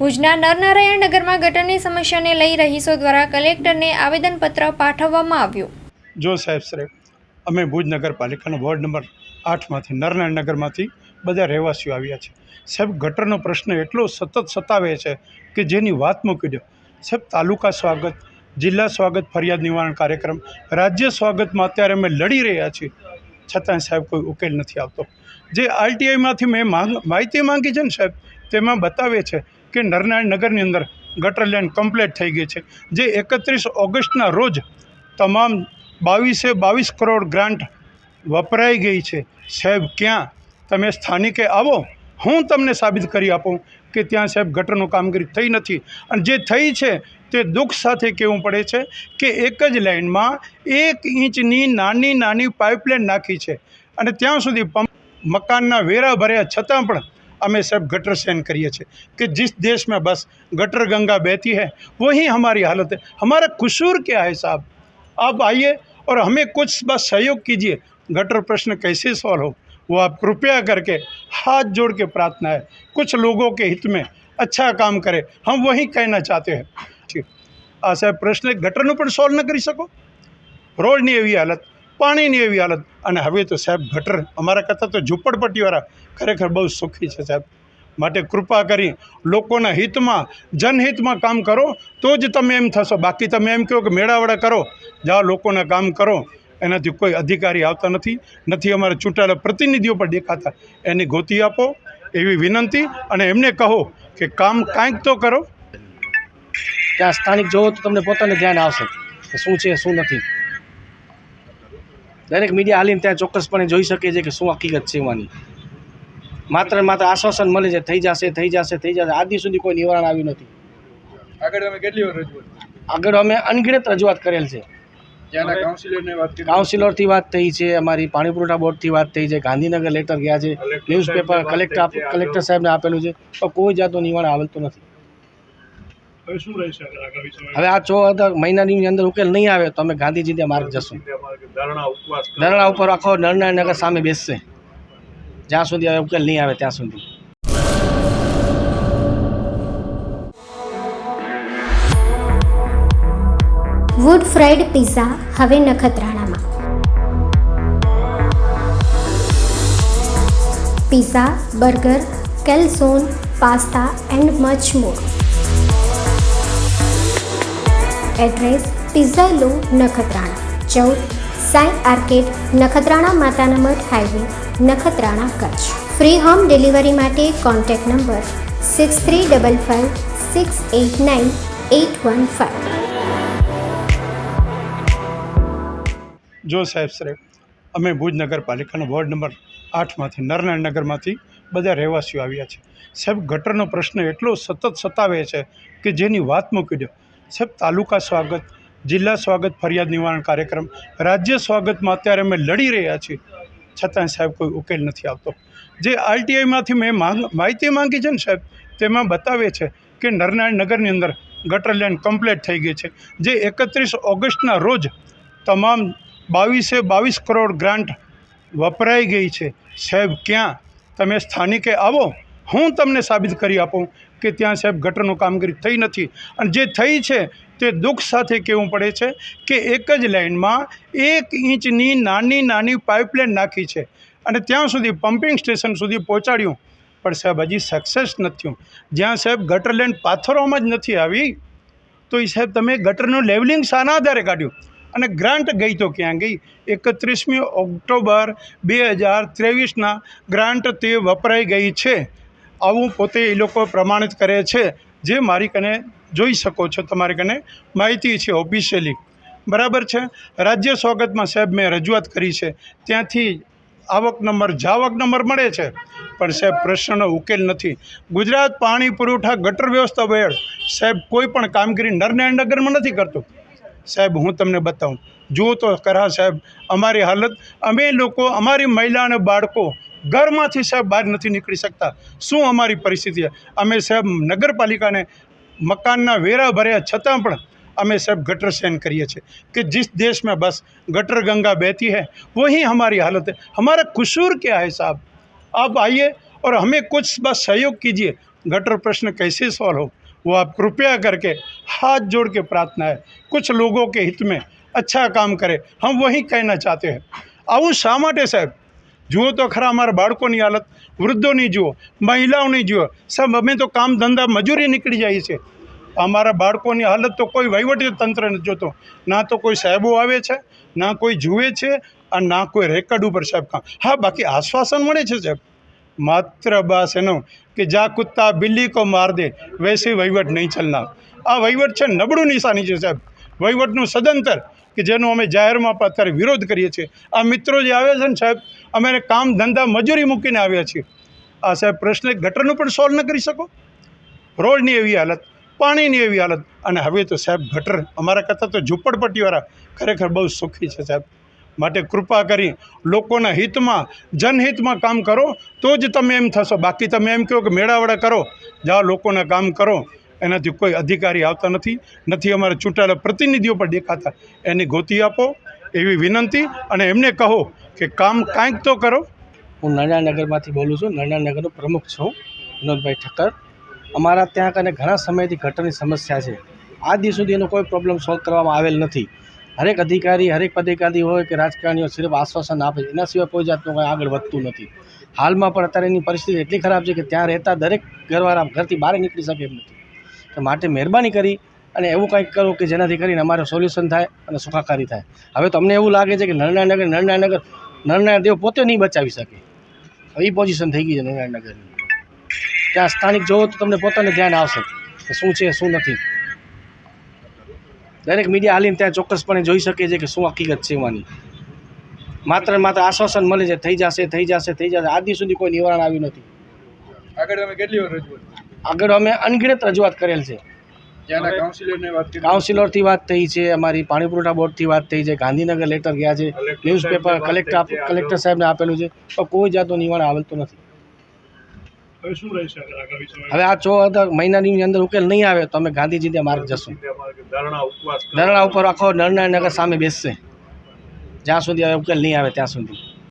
ભુજના નરનારાયણ નગરમાં ગટરની સમસ્યાને લઈ રહીશો દ્વારા કલેક્ટરને આવેદનપત્ર પાઠવવામાં આવ્યું. જો સાહેબ સાહેબ અમે ભુજ નગરપાલિકાનો વોર્ડ નંબર આઠમાંથી નરનારાયણ નગરમાંથી બધા રહેવાસીઓ આવ્યા છે. સાહેબ, ગટરનો પ્રશ્ન એટલો સતત સતાવે છે કે જેની વાત મૂકી દો. સાહેબ, તાલુકા સ્વાગત, જિલ્લા સ્વાગત ફરિયાદ નિવારણ કાર્યક્રમ, રાજ્ય સ્વાગતમાં અત્યારે અમે લડી રહ્યા છીએ. છતાં સાહેબ, કોઈ ઉકેલ નથી આવતો. જે આરટીઆઈમાંથી મેં માંગ, માહિતી માંગી છે ને સાહેબ, તેમાં બતાવે છે કે નરનારાયણ નગરની અંદર ગટર લાઇન કમ્પ્લીટ થઈ ગઈ છે. જે એકત્રીસ ઓગસ્ટના રોજ તમામ બાવીસે બાવીસ કરોડ ગ્રાન્ટ વપરાઈ ગઈ છે. સાહેબ, ક્યાં? તમે સ્થાનિકે આવો. હું તમને સાબિત કરી આપું કે ત્યાં સાહેબ ગટરનું કામગીરી થઈ નથી. અને જે થઈ છે તે દુઃખ સાથે કહેવું પડે છે કે એક જ લાઇનમાં એક ઇંચની નાની નાની પાઇપલાઇન નાખી છે. અને ત્યાં સુધી પંપ મકાનના વેરા ભર્યા છતાં પણ અમે सब गटर सहन करिए छे कि जिस देश में बस गटर गंगा बहती है वही हमारी हालत है हमारा कसूर क्या है साहब आप आइए और हमें कुछ बस सहयोग कीजिए गटर प्रश्न कैसे सॉल्व हो वो आप कृपया करके हाथ जोड़ के प्रार्थना है कुछ लोगों के हित में अच्छा काम करे हम वही कहना चाहते हैं ઠીક આ સાહેબ પ્રશ્ન ગટરનું પણ સોલ્વ ન કરી શકો રોડની એવી હાલત પાણીની એવી હાલત. અને હવે તો સાહેબ ગટર, અમારા કરતાં તો ઝૂંપડપટ્ટીવાળા ખરેખર બહુ સુખી છે સાહેબ. માટે કૃપા કરી લોકોના હિતમાં, જનહિતમાં કામ કરો, તો જ તમે એમ થશો. બાકી તમે એમ કહો કે મેળાવડા કરો, જાઓ લોકોના કામ કરો. એનાથી કોઈ અધિકારી આવતા નથી. નથી અમારા ચૂંટાયેલા પ્રતિનિધિઓ પણ દેખાતા. એની ગોતી આપો એવી વિનંતી અને એમને કહો કે કામ કાંઈક તો કરો. ત્યાં સ્થાનિક જોવો તો તમને પોતાને ધ્યાન આવશે કે શું છે, શું નથી. દરેક મીડિયા હાલીને ત્યાં ચોક્કસપણે જોઈ શકે છે કે શું હકીકત છે એમાંની. માત્ર માત્ર આશ્વાસન મળે છે થઈ જશે થઈ જશે થઈ જશે. આજ સુધી કોઈ નિવારણ આવ્યું નથી. આગળ અમે કેટલી વાર રજૂઆત આગળ અમે અનગિનત રજૂઆત કરેલ છે. ત્યાંના કાઉન્સિલરને વાત કરી? કાઉન્સિલરથી વાત થઈ છે અમારી પાણી પુરવઠા બોર્ડથી વાત થઈ છે ગાંધીનગર લેટર ગયા છે ન્યૂઝપેપર કલેક્ટર કલેક્ટર સાહેબને આપેલું છે. પણ કોઈ જાતનું નિવારણ આવતું નથી. હવે શું રહેશે આગામી સમય હવે આ ચો મહિનાની અંદર ઉકેલ નહીં આવે તો અમે ગાંધીજીને માર્ગ જશું. ધરણા ઉપવાસ ઉપર આખો નરનારાયણ નગર સામે બેસશે. જ્યાં સુધી હવે ઉકેલ નહીં આવે ત્યાં સુધી. વુડ ફ્રાઈડ પિઝા હવે નખત્રાણામાં. Pizza burger calzone pasta and much more address pizza લો નખત્રાણા ચૌદ સાઈ આર્કેડ, નખત્રાણા માતાના મઠ highway, Nakhatrana Kutch. Free home delivery માટે contact number six three double five six eight nine eight one five જો સાહેબ સાહેબ અમે ભુજ નગરપાલિકાનો ward number આઠમાંથી નરનારાયણ નગરમાંથી બધા રહેવાસીઓ આવ્યા છે. સાહેબ, ગટરનો પ્રશ્ન એટલો સતત સતાવે છે કે જેની વાત મૂકી દો. સાહેબ, તાલુકા સ્વાગત જિલ્લા સ્વાગત ફરિયાદ નિવારણ કાર્યક્રમ. રાજ્ય સ્વાગતમાં અત્યારે અમે લડી રહ્યા છીએ. છતાં સાહેબ કોઈ ઉકેલ નથી આવતો. જે આરટીઆઈમાંથી મેં માંગ, માહિતી માંગી છે ને સાહેબ, તેમાં બતાવે છે કે નરનાયણ નગરની અંદર ગટર લેન કમ્પ્લીટ થઈ ગઈ છે. જે એકત્રીસ ઓગસ્ટના રોજ તમામ બાવીસે બાવીસ કરોડ ગ્રાન્ટ વપરાઈ ગઈ છે. સાહેબ, ક્યાં તમે સ્થાનિકે આવો? હું તમને સાબિત કરી આપું કે ત્યાં સાહેબ ગટરનું કામગીરી થઈ નથી. અને જે થઈ છે તે દુઃખ સાથે કહેવું પડે છે કે એક જ લાઇનમાં એક ઇંચની નાની નાની પાઇપલાઇન નાખી છે અને ત્યાં સુધી પમ્પિંગ સ્ટેશન સુધી પહોંચાડ્યું. પણ સાહેબ, હજી સક્સેસ નથી જ્યાં સાહેબ ગટર લાઇન પાથરવામાં જ નથી આવી, તો એ સાહેબ તમે ગટરનું લેવલિંગ શાના આધારે કાઢ્યું? અને ગ્રાન્ટ ગઈ તો ક્યાં ગઈ? એકત્રીસમી ઓક્ટોબર બે હજાર ત્રેવીસના ગ્રાન્ટ તે વપરાઈ ગઈ છે. આવું પોતે એ લોકો પ્રમાણિત કરે છે, જે મારી કને જોઈ શકો છો, તમારી કને માહિતી છે ઓફિશિયલી બરાબર છે? રાજ્ય સ્વાગતમાં સાહેબ મેં રજૂઆત કરી છે, ત્યાંથી આવક નંબર, જાવક નંબર મળે છે, પણ સાહેબ પ્રશ્નનો ઉકેલ નથી. ગુજરાત પાણી પુરવઠા ગટર વ્યવસ્થા વેળ, સાહેબ કોઈ પણ કામગીરી નરનારાયણ નગરમાં નથી કરતું. સાહેબ હું તમને બતાવું, જુઓ તો કરા સાહેબ, અમારી હાલત, અમે લોકો, અમારી મહિલા અને બાળકો ઘરમાંથી સાહેબ બહાર નથી નીકળી શકતા શું અમારી પરિસ્થિતિ છે અમે સાહેબ નગરપાલિકાને મકાનના વેરા ભર્યા છતાં પણ અમે सब गटर सहन करिए छे कि जिस देश में बस गटर गंगा बहती है वही हमारी हालत है हमारा कसूर क्या है साहब आप आइए और हमें कुछ बस सहयोग कीजिए गटर प्रश्न कैसे सॉल्व हो वो आप कृपया करके हाथ जोड़ के प्रार्थना है कुछ लोगों के हित में अच्छा काम करे हम वही कहना चाहते हैं આવું શા માટે સાહેબ જુઓ તો ખરા અમારા બાળકોની હાલત, વૃદ્ધોની જુઓ, મહિલાઓની જુઓ. સાહેબ, અમે તો કામ ધંધા મજૂરી નીકળી જાય છે. અમારા બાળકોની હાલત તો કોઈ વહીવટી તંત્ર નથી જોતો. ના તો કોઈ સાહેબો આવે છે, ના કોઈ જુએ છે અને ના કોઈ રેકર્ડ ઉપર સાહેબ કામ. હા, બાકી આશ્વાસન મળે છે સાહેબ. માત્ર બસ એનો કે જા કુત્તા બિલ્લી કો માર દે, વૈસે વહીવટ નહીં ચલના આ વહીવટ છે નબળું નિશાની છે સાહેબ. વહીવટનું સદંતર કે જેનો અમે જાહેરમાં અત્યારે વિરોધ કરીએ છીએ. આ મિત્રો જે આવ્યા છે ને સાહેબ, અમે કામ ધંધા મજૂરી મૂકીને આવ્યા છીએ. આ સાહેબ પ્રશ્ન ગટરનું પણ સોલ્વ ન કરી શકો. રોડની એવી હાલત, પાણીની એવી હાલત. અને હવે તો સાહેબ ગટર અમારા કરતાં તો ઝૂંપડપટ્ટીવાળા ખરેખર બહુ સુખી છે સાહેબ. માટે કૃપા કરી લોકોના હિતમાં, જનહિતમાં કામ કરો, તો જ તમે એમ થશો. બાકી તમે એમ કહો કે મેળાવડા કરો, જાઓ લોકોના કામ કરો. એનાથી કોઈ અધિકારી આવતા નથી નથી અમારા ચૂંટાયેલા પ્રતિનિધિઓ પણ દેખાતા. એની ગોતી આપો એવી વિનંતી અને એમને કહો કે કામ કાંઈક તો કરો. હું નરણાનગરમાંથી બોલું છું. નરણાનગરનો પ્રમુખ છું, વિનોદભાઈ ઠક્કર. અમારા ત્યાં કને ઘણા સમયથી ગટરની સમસ્યા છે. આ દિવસ સુધી એનો કોઈ પ્રોબ્લેમ સોલ્વ કરવામાં આવેલ નથી. હરેક અધિકારી, હરેક પદાધિકારી હોય કે રાજકારણીઓ સિર્ફ આશ્વાસન આપે એના સિવાય કોઈ જાતનું કંઈ આગળ વધતું નથી. હાલમાં પણ અત્યારે એની પરિસ્થિતિ એટલી ખરાબ છે કે ત્યાં રહેતા દરેક ઘરવાળા ઘરથી બહાર નીકળી શકે એમ નથી. માટે મહેરબાની કરી અને એવું કંઈક કરો કે જેનાથી કરીને અમારે સોલ્યુશન થાય અને સુખાકારી થાય. હવે તમને એવું લાગે છે કે નરણાનગર નરણાનગર નરનારાયણ દેવ પોતે નહીં બચાવી શકે. એ પોઝિશન થઈ ગઈ છે નરનારાયણનગરની ત્યાં સ્થાનિક જોવો તો તમને પોતાને ધ્યાન આવશે કે શું છે, શું નથી. દરેક મીડિયા હાલીને ત્યાં ચોક્કસપણે જોઈ શકે છે કે શું હકીકત છે એમાંની. માત્ર માત્ર આશ્વાસન મળે છે, થઈ જશે થઈ જશે થઈ જશે. આજ સુધી કોઈ નિવારણ આવ્યું નથી. આગળ તમે કેટલી વાર રજૂઆત આગળ અમે અનગિનત રજૂઆત કરેલ છે. કાઉન્સિલરથી વાત થઈ છે અમારી પાણી પુરવઠા બોર્ડથી વાત થઈ છે ગાંધીનગર લેટર ગયા છે ન્યૂઝપેપર કલેક્ટર આપ- કલેક્ટર સાહેબને આપેલું છે પણ કોઈ જાતનું નિવારણ આવેલું નથી. હવે આ ચો મહિનાની અંદર ઉકેલ નહીં આવે તો અમે ગાંધીજીને માર્ગ જશું. ધરણા ઉપર આખો નરનારાયણનગર સામે બેસશે. જ્યાં સુધી હવે ઉકેલ નહીં આવે ત્યાં સુધી.